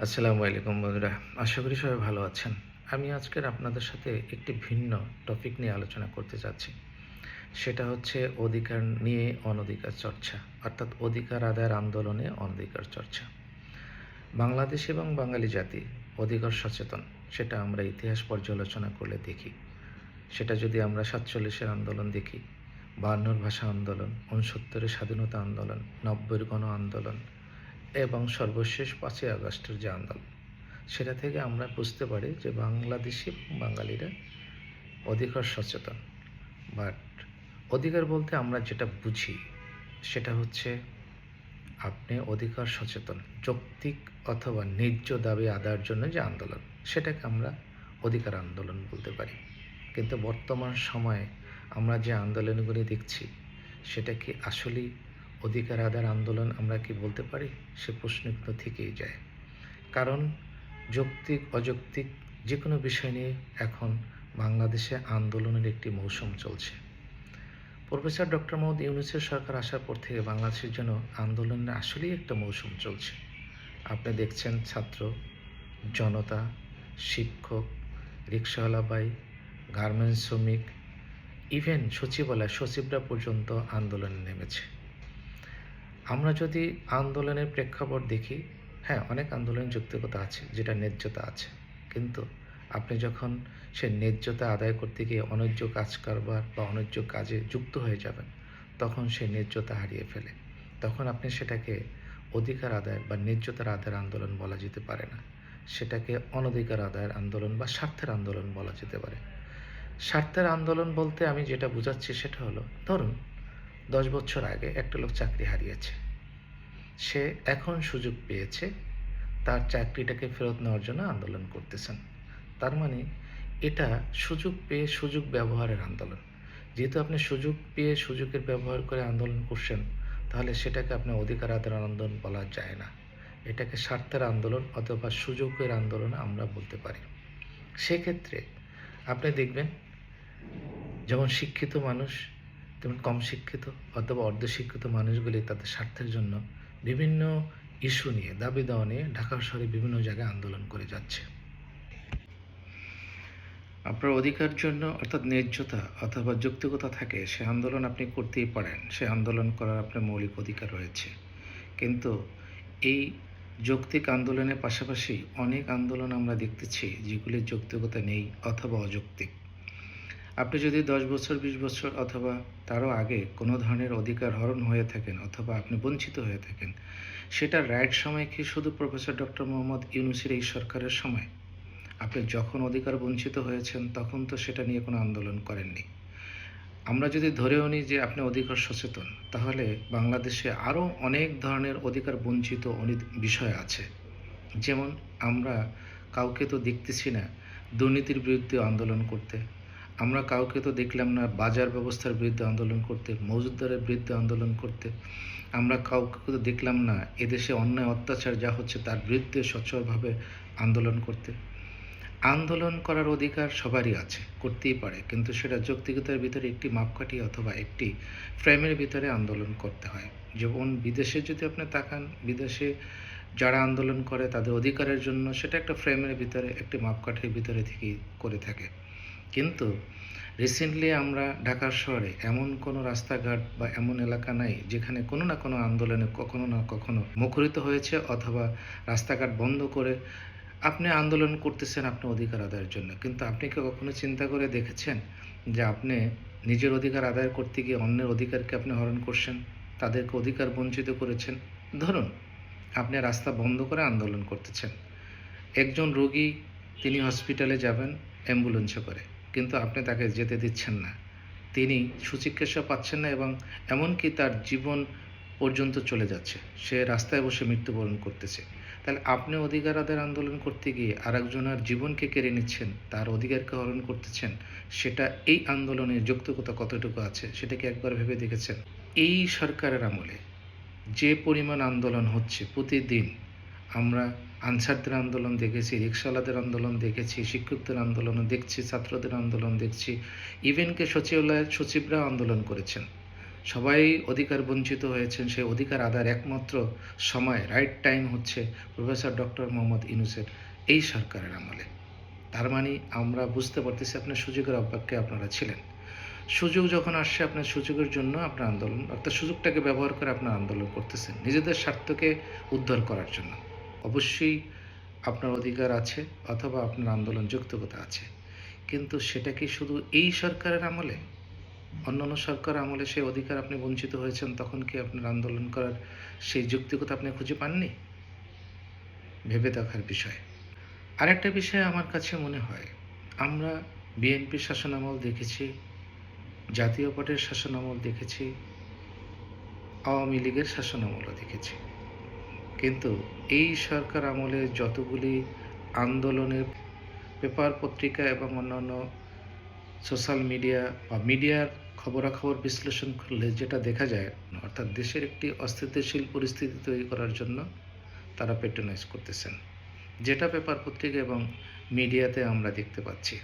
আসসালামু আলাইকুম বন্ধুরা, আশা করি সবাই ভালো আছেন। আমি আজকের আপনাদের সাথে একটি ভিন্ন টপিক নিয়ে আলোচনা করতে চাচ্ছি সেটা হচ্ছে অধিকার নিয়ে অনধিকার চর্চা, অর্থাৎ অধিকার আদায়ের আন্দোলনে অনধিকার চর্চা। বাংলাদেশ এবং বাঙালি জাতি অধিকার সচেতন, সেটা আমরা ইতিহাস পর্যালোচনা করলে দেখি। সেটা যদি আমরা সাতচল্লিশের আন্দোলন দেখি বায়ান্নর ভাষা আন্দোলন উনসত্তরের স্বাধীনতা আন্দোলন, নব্বইয়ের গণ আন্দোলন এবং সর্বশেষ পাঁচই আগস্টের যে আন্দোলন সেটা থেকে আমরা বুঝতে পারি যে বাংলাদেশি বাঙালিরা অধিকার সচেতন। বাট অধিকার বলতে আমরা যেটা বুঝি, সেটা হচ্ছে আপনি অধিকার সচেতন, যৌক্তিক অথবা ন্যায্য দাবি আদায়ের জন্য যে আন্দোলন, সেটাকে আমরা অধিকার আন্দোলন বলতে পারি। কিন্তু বর্তমান সময়ে আমরা যে আন্দোলনগুলি দেখছি, সেটা কি আসলেই অধিকার আদায়ের আন্দোলন আমরা কি বলতে পারি? সে প্রশ্ন কিন্তু থেকেই যায়। কারণ যৌক্তিক, অযৌক্তিক যে কোনো বিষয় নিয়ে এখন বাংলাদেশে আন্দোলনের একটি মৌসুম চলছে। প্রফেসর ডক্টর মোহাম্মদ ইউনুসের সরকার আসার পর থেকে বাংলাদেশের জন্য আন্দোলনের আসলেই একটা মৌসুম চলছে। আপনি দেখছেন ছাত্র, জনতা, শিক্ষক, রিক্সাওয়ালা বাই গার্মেন্টস শ্রমিক, ইভেন সচিবালয়, সচিবরা পর্যন্ত আন্দোলনে নেমেছে। আমরা যদি আন্দোলনের প্রেক্ষাপট দেখি হ্যাঁ অনেক আন্দোলন যুক্তিকতা আছে, যেটা ন্যায্যতা আছে। কিন্তু আপনি যখন সে ন্যায্যতা আদায় করতে গিয়ে অন্যায্য কাজ কারবার বা অন্যায্য কাজে যুক্ত হয়ে যাবেন, তখন সে ন্যায্যতা হারিয়ে ফেলে। তখন আপনি সেটাকে অধিকার আদায় বা ন্যায্যতার আদায়ের আন্দোলন বলা যেতে পারে না। সেটাকে অনধিকার আদায়ের আন্দোলন বা স্বার্থের আন্দোলন বলা যেতে পারে। স্বার্থের আন্দোলন বলতে আমি যেটা বোঝাচ্ছি সেটা হলো, ধরুন, দশ বছর আগে একটা লোক চাকরি হারিয়েছে। সে এখন সুযোগ পেয়েছে, তার চাকরিটাকে ফেরত নেওয়ার জন্য আন্দোলন করতেছেন। তার মানে এটা সুযোগ পেয়ে সুযোগ ব্যবহারের আন্দোলন। যেহেতু আপনি সুযোগ পেয়ে সুযোগের ব্যবহার করে আন্দোলন করছেন, তাহলে সেটাকে আপনি অধিকার আদায়ের আন্দোলন বলা যায় না। এটাকে স্বার্থের আন্দোলন অথবা সুযোগের আন্দোলন আমরা বলতে পারি। সেক্ষেত্রে আপনি দেখবেন, যেমন শিক্ষিত মানুষ, তেমন কম শিক্ষিত অথবা অর্ধশিক্ষিত মানুষগুলি তাদের স্বার্থের জন্য বিভিন্ন ইস্যু নিয়ে দাবি দেওয়া নিয়ে ঢাকা শহরে বিভিন্ন জায়গায় আন্দোলন করে যাচ্ছে। আপনার অধিকার জন্য অর্থাৎ ন্যায্যতা অথবা যৌক্তিকতা থাকে, সে আন্দোলন আপনি করতেই পারেন। সে আন্দোলন করার আপনার মৌলিক অধিকার রয়েছে। কিন্তু এই যৌক্তিক আন্দোলনের পাশাপাশি অনেক আন্দোলন আমরা দেখতেছি যেগুলির যৌক্তিকতা নেই অথবা অযৌক্তিক। আপনি যদি দশ বছর, বিশ বছর অথবা তারও আগে কোনো ধরনের অধিকার হরণ হয়ে থাকেন অথবা আপনি বঞ্চিত হয়ে থাকেন সেটা রাইট সময় কি শুধু প্রফেসর ডক্টর মোহাম্মদ ইউনুসের এই সরকারের সময়? আপনি যখন অধিকার বঞ্চিত হয়েছেন, তখন তো সেটা নিয়ে কোনো আন্দোলন করেননি। আমরা যদি ধরেও নিই যে আপনি অধিকার সচেতন, তাহলে বাংলাদেশে আরও অনেক ধরনের অধিকার বঞ্চিত অনি- বিষয় আছে। যেমন, আমরা কাউকে তো দেখতেছি না দুর্নীতির বিরুদ্ধে আন্দোলন করতে। আমরা কাউকে তো দেখলাম না, বাজার ব্যবস্থার বিরুদ্ধে আন্দোলন করতে মজুদদারের বিরুদ্ধে আন্দোলন করতে। আমরা কাউকে তো দেখলাম না, এদেশে অন্যায়, অত্যাচার যা হচ্ছে তার বিরুদ্ধে সচ্ছলভাবে আন্দোলন করতে। আন্দোলন করার অধিকার সবারই আছে, করতেই পারে, কিন্তু সেটা যৌক্তিকতার ভিতরে একটি মাপকাঠি অথবা একটি ফ্রেমের ভিতরে আন্দোলন করতে হয়। যেমন বিদেশে যদি আপনি তাকান, বিদেশে যারা আন্দোলন করে তাদের অধিকারের জন্য সেটা একটা ফ্রেমের ভিতরে, একটি মাপকাঠির ভিতরে থেকেই করে থাকে। কিন্তু রিসেন্টলি আমরা ঢাকা শহরে এমন কোনো রাস্তাঘাট বা এমন এলাকা নাই যেখানে কোনো না কোনো আন্দোলনে কখনো না কখনো মুখরিত হয়েছে অথবা রাস্তাঘাট বন্ধ করে আপনি আন্দোলন করতেছেন আপনার অধিকার আদায়ের জন্য। কিন্তু আপনি কি কখনো চিন্তা করে দেখেছেন যে আপনি নিজের অধিকার আদায় করতে গিয়ে অন্যের অধিকারকে আপনি হরণ করছেন? তাদেরকে অধিকার বঞ্চিত করেছেন? ধরুন, আপনি রাস্তা বন্ধ করে আন্দোলন করতেছেন। একজন রোগী, তিনি হসপিটালে যাবেন অ্যাম্বুলেন্সে করে। কিন্তু আপনি তাকে যেতে দিচ্ছেন না। তিনি সুচিকিৎসা পাচ্ছেন না এবং এমনকি তার জীবন পর্যন্ত চলে যাচ্ছে। সে রাস্তায় বসে মৃত্যুবরণ করতেছে। তাহলে আপনি অধিকার আন্দোলন করতে গিয়ে আরেকজনের জীবনকে কেড়ে নিচ্ছেন, তার অধিকারকে হরণ করতেছেন, সেটা এই আন্দোলনের যৌক্তিকতা কতটুকু আছে সেটাকে একবার ভেবে দেখেছেন? এই সরকারের আমলে যে পরিমাণ আন্দোলন হচ্ছে প্রতিদিন আমরা আনসারদের আন্দোলন দেখেছি রিক্সাওয়ালাদের আন্দোলন দেখেছি, শিক্ষকদের আন্দোলন দেখছি, ছাত্রদের আন্দোলন দেখছি ইভেনকে সচিবালয়ের সচিবরা আন্দোলন করেছেন। সবাই অধিকার বঞ্চিত হয়েছেন, সেই অধিকার আদার একমাত্র সময় রাইট টাইম হচ্ছে প্রফেসর ডক্টর মোহাম্মদ ইউনুসের এই সরকারের আমলে। তার মানে আমরা বুঝতে পারতেছি আপনার সুযোগের অপেক্ষায় আপনারা ছিলেন। সুযোগ যখন আসছে আপনার সুযোগের জন্য আপনার আন্দোলন, অর্থাৎ সুযোগটাকে ব্যবহার করে আপনার আন্দোলন করতেছেন, নিজেদের স্বার্থকে উদ্ধার করার জন্য। অবশ্যই আপনার অধিকার আছে অথবা আপনার আন্দোলন যুক্তিকতা আছে। কিন্তু সেটা কি শুধু এই সরকারের আমলে? অন্যান্য সরকার আমলে সেই অধিকার আপনি বঞ্চিত হয়েছেন, তখন কি আপনার আন্দোলন করার সেই যুক্তিকতা আপনি খুঁজে পাননি? ভেবে দেখার বিষয়। আরেকটা বিষয় আমার কাছে মনে হয়, আমরা বিএনপি শাসনামল দেখেছি, জাতীয় পার্টির শাসনামল দেখেছি, আওয়ামী লীগের শাসনামলও দেখেছি। কিন্তু এই সরকার আমলে যতগুলি আন্দোলনের পেপার, পত্রিকা এবং অন্যান্য সোশ্যাল মিডিয়া বা মিডিয়ার খবরাখবর বিশ্লেষণ করলে যেটা দেখা যায়, অর্থাৎ দেশের একটি অস্থিতিশীল পরিস্থিতি তৈরি করার জন্য তারা পেট্রোনাইজ করতেছেন। যেটা পেপার, পত্রিকা এবং মিডিয়াতে আমরা দেখতে পাচ্ছি।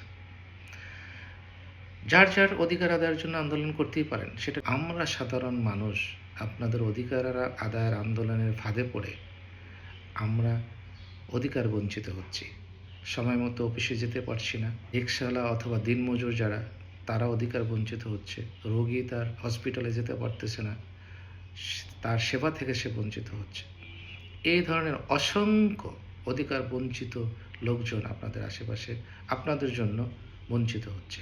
যার যার অধিকার আদায়ের জন্য আন্দোলন করতেই পারেন, সেটা আমরা সাধারণ মানুষ, আপনাদের অধিকার আদায়ের আন্দোলনের ফাঁদে পড়ে আমরা অধিকার বঞ্চিত হচ্ছি। সময় মতো অফিসে যেতে পারছি না। রিক্সাওয়ালা অথবা দিনমজুর যারা, তারা অধিকার বঞ্চিত হচ্ছে। রোগী তার হসপিটালে যেতে পারতেছে না। তার সেবা থেকে সে বঞ্চিত হচ্ছে। এই ধরনের অসংখ্য অধিকার বঞ্চিত লোকজন আপনাদের আশেপাশে, আপনাদের জন্য বঞ্চিত হচ্ছে।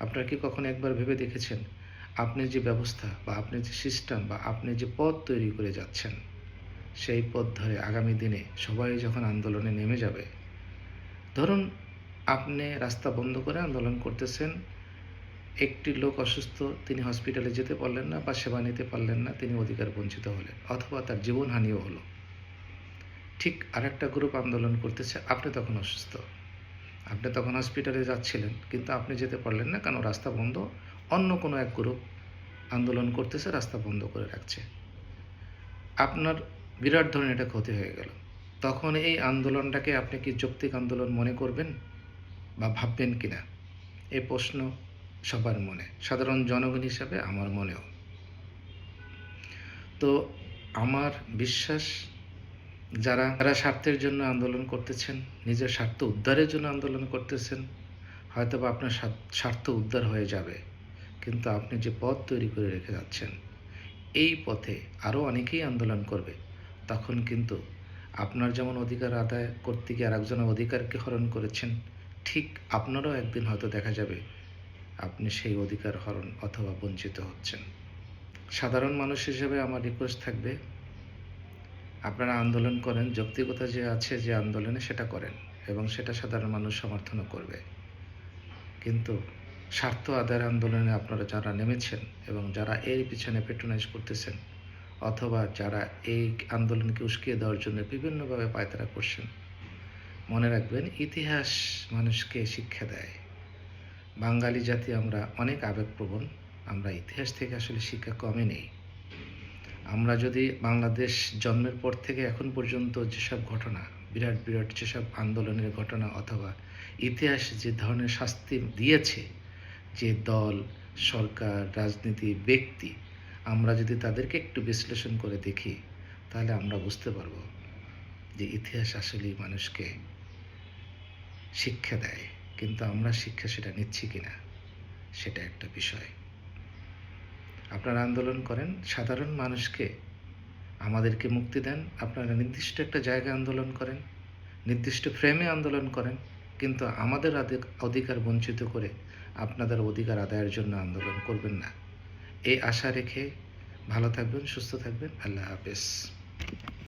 আপনারা কি কখনো একবার ভেবে দেখেছেন? আপনি যে ব্যবস্থা বা আপনি যে সিস্টেম বা আপনি যে পথ তৈরি করে যাচ্ছেন সেই পথ ধরে আগামী দিনে সবাই যখন আন্দোলনে নেমে যাবে, ধরুন আপনি রাস্তা বন্ধ করে আন্দোলন করতেছেন, একটি লোক অসুস্থ, তিনি হসপিটালে যেতে পারলেন না বা সেবা নিতে পারলেন না, তিনি অধিকার বঞ্চিত হলেন অথবা তার জীবনহানিও হলো। ঠিক আরেকটা গ্রুপ আন্দোলন করতেছে, আপনি তখন অসুস্থ। আপনি তখন হসপিটালে যাচ্ছিলেন, কিন্তু আপনি যেতে পারলেন না কারণ রাস্তা বন্ধ? অন্য কোনো এক গ্রুপ আন্দোলন করতেছে, রাস্তা বন্ধ করে রাখছে। আপনার বিরাট ধরনের একটা ক্ষতি হয়ে গেল। তখন এই আন্দোলনটাকে আপনি কি যৌক্তিক আন্দোলন মনে করবেন বা ভাববেন কি না এই প্রশ্ন সবার মনে, সাধারণ জনগণ হিসাবে আমার মনেও। তো আমার বিশ্বাস, যারা যারা স্বার্থের জন্য আন্দোলন করতেছেন, নিজের স্বার্থ উদ্ধারের জন্য আন্দোলন করতেছেন হয়তো বা আপনার স্বার্থ উদ্ধার হয়ে যাবে। কিন্তু আপনি যে পথ তৈরি করে রেখে যাচ্ছেন, এই পথে আরও অনেকেই আন্দোলন করবে। তখন কিন্তু আপনার যেমন অধিকার আদায় করতে গিয়ে আরেকজনের অধিকারকে হরণ করেছেন, ঠিক আপনারও একদিন হয়তো দেখা যাবে আপনি সেই অধিকার হরণ অথবা বঞ্চিত হচ্ছেন। সাধারণ মানুষ হিসেবে আমার রিকোয়েস্ট থাকবে, আপনারা আন্দোলন করেন, যৌক্তিকতা যে আছে যে আন্দোলনে সেটা করেন এবং সেটা সাধারণ মানুষ সমর্থনও করবে। কিন্তু স্বার্থ আদায়ের আন্দোলনে আপনারা যারা নেমেছেন এবং যারা এর পিছনে পেট্রোনাইজ করতেছেন অথবা যারা এই আন্দোলনকে উস্কিয়ে দেওয়ার জন্য বিভিন্নভাবে পায়তারা করছেন, মনে রাখবেন ইতিহাস মানুষকে শিক্ষা দেয়। বাঙালি জাতি আমরা অনেক আবেগপ্রবণ, আমরা ইতিহাস থেকে আসলে শিক্ষা কমে নেই। আমরা যদি বাংলাদেশ জন্মের পর থেকে এখন পর্যন্ত যেসব ঘটনা, বিরাট বিরাট যেসব আন্দোলনের ঘটনা অথবা ইতিহাস যে ধরনের শাস্তি দিয়েছে, যে দল, সরকার, রাজনীতি, ব্যক্তি আমরা যদি তাদেরকে একটু বিশ্লেষণ করে দেখি, তাহলে আমরা বুঝতে পারব যে ইতিহাস আসলেই মানুষকে শিক্ষা দেয়, কিন্তু আমরা শিক্ষা সেটা নিচ্ছি কিনা, সেটা একটা বিষয়। আপনারা আন্দোলন করেন, সাধারণ মানুষকে আমাদেরকে মুক্তি দেন, আপনারা নির্দিষ্ট একটা জায়গায় আন্দোলন করেন, নির্দিষ্ট ফ্রেমে আন্দোলন করেন, কিন্তু আমাদের অধিকার বঞ্চিত করে আপনাদের অধিকার আদায়ের জন্য আন্দোলন করবেন না। এই আশা রেখে ভালো থাকবেন সুস্থ থাকবেন। আল্লাহ হাফেজ।